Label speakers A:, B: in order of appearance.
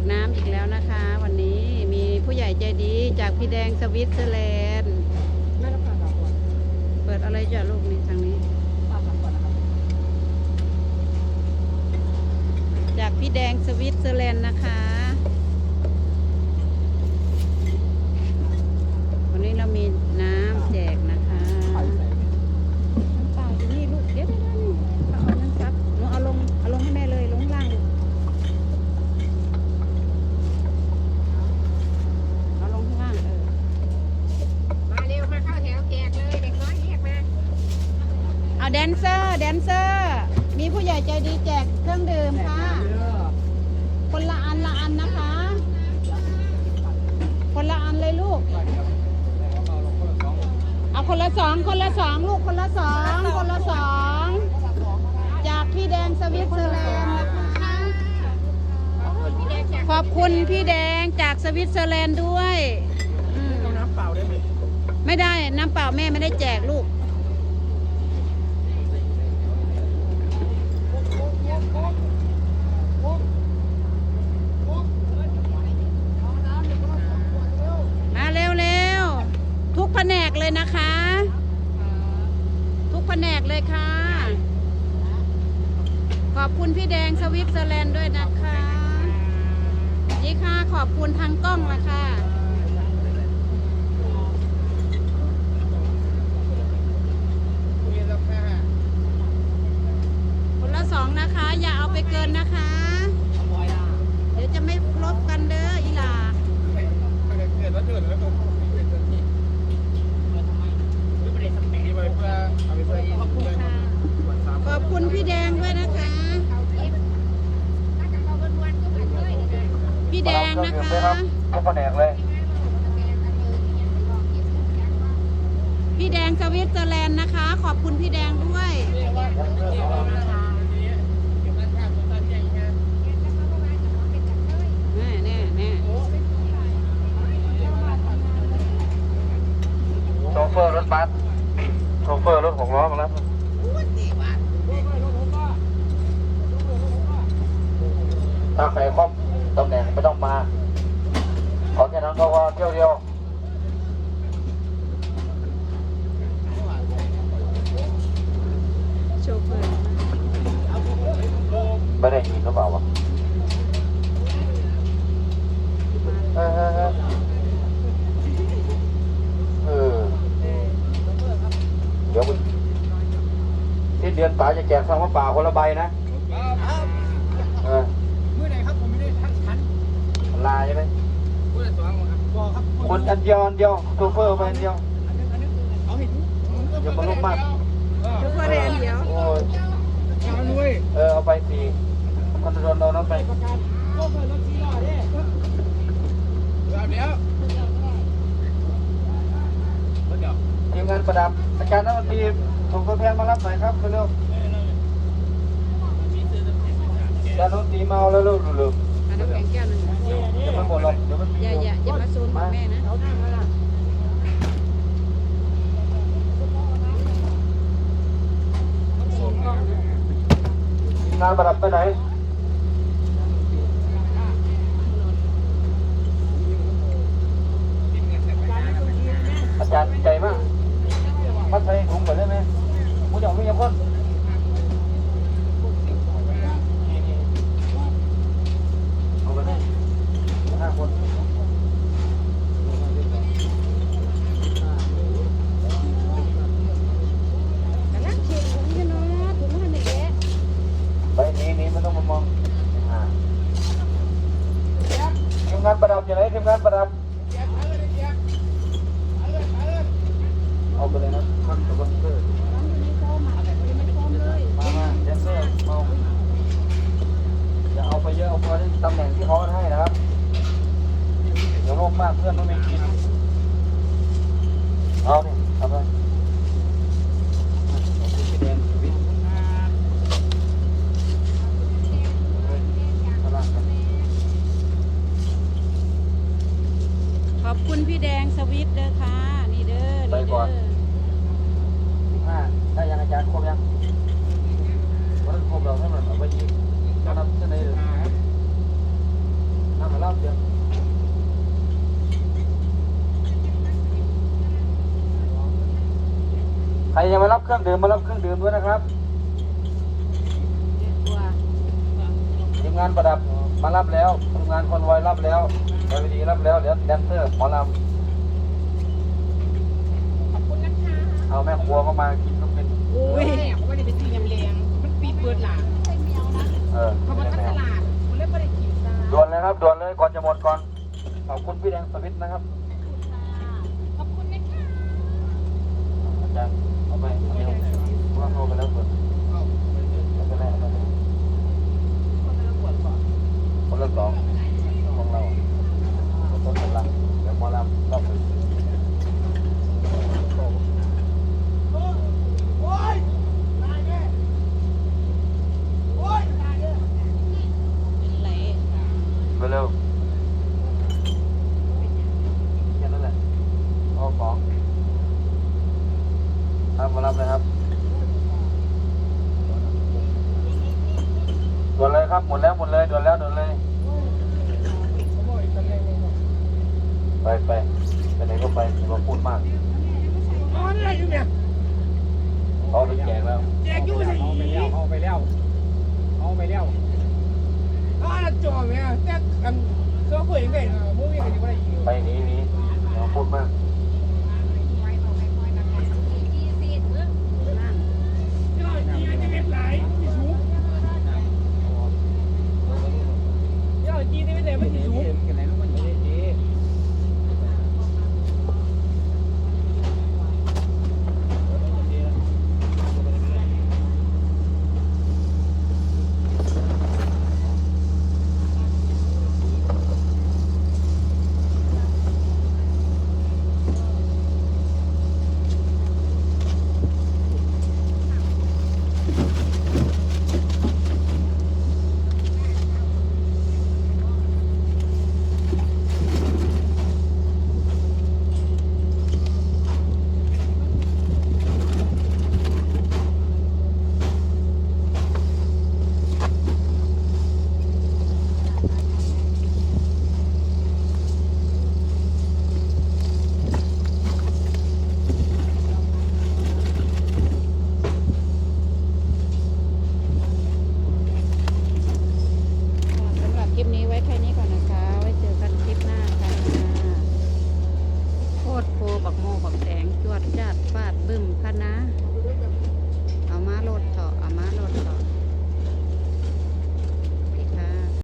A: กน้ำอีกแล้วนะคะ วันนี้มีผู้ใหญ่ใจดีจากพี่แดงสวิตเซอร์แลนด์
B: ไม่รับการก่อน
A: เปิดอะไรจ้ะลูกนี่ทางนี้
B: ปาทำก่อนนะครับ
A: จากพี่แดงสวิตเซอร์แลนด์นะคะ วันนี้เรามีน้ำแจกนะคะ
B: ไปใส่
A: น้ำเปล่าอยู่นี่ลูกเดี๋ยวเดี๋ยวเดี๋ยวนี่เอาเอานั้นครับหนูเอาลงเอาลงให้แม่เลยลงข้างล่างลูกเอาลงข้างล่างเออ
C: มาเร็วมาเข้าแถวแจกเลยเด็กน้อยเรียกมา
A: เอาแดนเซอร์แดนเซอร์ มีผู้ให ญ่ใจดีแจกเครื่องดื่มค่ะ คนละอันละอันนะคะ คนละอันเลยลูก เอาคนละสองคนละสองลูกคนละสองคนละสองจากพี่แดงสวิตเซอร์แลนด์นะคะ
C: พี่แดงแจก
A: ขอบคุณพี่แดงจากสวิตเซอร์แลนด์ด้วยอืม
B: เอาน้ำเปล่าได้ไหม
A: ไม่ได้น้ำเปล่าแม่ไม่ได้แจกลูก มาเร็วเร็วๆทุกแผนกเลยนะคะ ทุกแผนกเลยค่ะ ข อบคุณพี่แดงสวิตเซอร์แลนด์ด้วยนะคะนี่ค่ะขอบคุณทางกล้องละค่ะคนละสองนะคะ อย่าเอาไปเกินนะคะ เดี๋ยวจะไม่ครบกันเด้ออีหลา
B: เกิดแล้วเกิดแล้วก็มีไปเพื่อเอาไปเพื่อ
C: ขอบคุณค่ะ
A: ขอบคุณพี่แดงด้วยนะคะ
C: เขาทิพย์ถ้าจะเอาเป็นวันก็มาช่วยเลย
A: พี่แด งนะคะ
D: ทุกแผนกเลย
A: พี่แดงสวิตเซอร์แลนด์นะคะ ขอบคุณพี่แดงด้วย แน่แน่แน่
D: โชเฟอร์รถบัสโชเฟอร์รถหกล้อมารับถ้าใครครอบ ตำแหน่งไม่ต้องมาขอแค่นั้นก็ว่าเที่ยวเดียว
A: โชเฟอร์
D: ไม่ได้ยินหรือเปล่าวะเออเออเออเออเดี๋ยวที่เดือนป่าจะแจกซองมะป่าคนละใบนะเออ
B: เมื่อไหร่ครับผมไม่ได้ทันทัน
D: ลาใช่ไหม
B: พูดแต่สองครับบอกครับ
D: คน อันเดียวอันเดียวโชเฟอร์ไปอันเดียว
B: อันนึงอันนึงเอาเห็น
D: อย่ามาลุกมาก
A: โชเฟอร์แดงเดียว
D: โอ้ย
B: เอาด้วย
D: เออเอาไปสี่คนโดนโดนนั้นไป
B: ประกันก็เปิดรถซีล้อเนี่ยเอาเดี๋ยวเดี๋ยว
D: ทีมงานประดับอาจารย์นักดนตรีส่งตัวแทนมารับหน่อยครับเร็วๆอาจารย์นักดนตรีมาเอาเร็วๆ มันหมดหรอกเดี๋ยวมัน
A: อย่าอย่าอย่ามาซูนของแม่นะ
B: เอาหน้ามาละ
A: ซูนกล้องนะ
D: ทีมงานประดับไปไหนอาจารย์ใจมากมัดใส่ถุงไปได้ไหมมูจะเอาไม่ยังคนเอาไปได้ห้าคน
A: แต่ละเช็คถุงอยู่เนาะถุงมันเด็ก
D: ไปนี้นี้ไม่ต้องมามองอ่าทีม งานประดับอยู่ไหนทีมงานประดับเอาไปเลยนะท่านสปอนเซอร์
A: น้องอยู่ในโฟมอะอยู่ในโฟมเลย
D: มามาแดนเซอร์เอาอย่าเอาไปเยอะเอาพอที่ตำแหน่งที่เขาให้นะครับเดี๋ยวโรคมากเพื่อนต้องไม่กินเอานี่ทำไป
A: สวิตเด้อค่ะ นี่เด้อนี่เด้อ
D: สิบห้าได้ยังอาจารย์ครบยังวันครบเราให้มันไปบว่ายิงก็รับเสนอน้ำมาเลับเดียวใครยังไม่รับเครื่องดื่มมารับเครื่องดื่มด้วยนะครับทีมงานประดับมารับแล้วทีมงานคอนวอยรับแล้วดีรับแล้วเดี๋ยวแดนเซอร์หมอลำ เอาแม่ครัวก็มากินลูกเป็น
C: โอ้ยเขาไม่ได้ไปซื้อยำแรงมันปีเปิดหลัง
D: เออ
C: เขามาตลาดเขาเลยไม่ได้กินซะ
D: ด่วนเลยครับด่วนเลยก่อนจะหมดก่อน ขอบคุณพี่แดงสวิตนะครับ
C: ขอบคุณนะคะ
D: อาจารย์เอาไปเอาเร็วว่าโทรไปแล้วเปิดไม่เป็นไรเอาไปเลยคนละสองของเราต้นกำลังเดี๋ยวหมอลำรอบหนึ่ง
A: เป็นไร
D: ไปเร็วแค่นั้นแหละเอาของครับมารับเลยครับ ด่วนเลยครับ หมดแล้วหมดเลยด่วนแล้วด่วนเลย ไปไปไปไหนก็ไปอย่ามาพูดมาก
B: อะไรอยู่เนี่ย
D: เขาไปแจกแล้ว
B: แจกอยู่สิเอาไปแล้วเอาไปแล้วเอาไปแล้ว อ่าจอแม่แต่กันโซ่คุยยันไหนะมูวี่กันอยู่ว่าอีก
D: ไปหนีหนีอย่าพูดมาก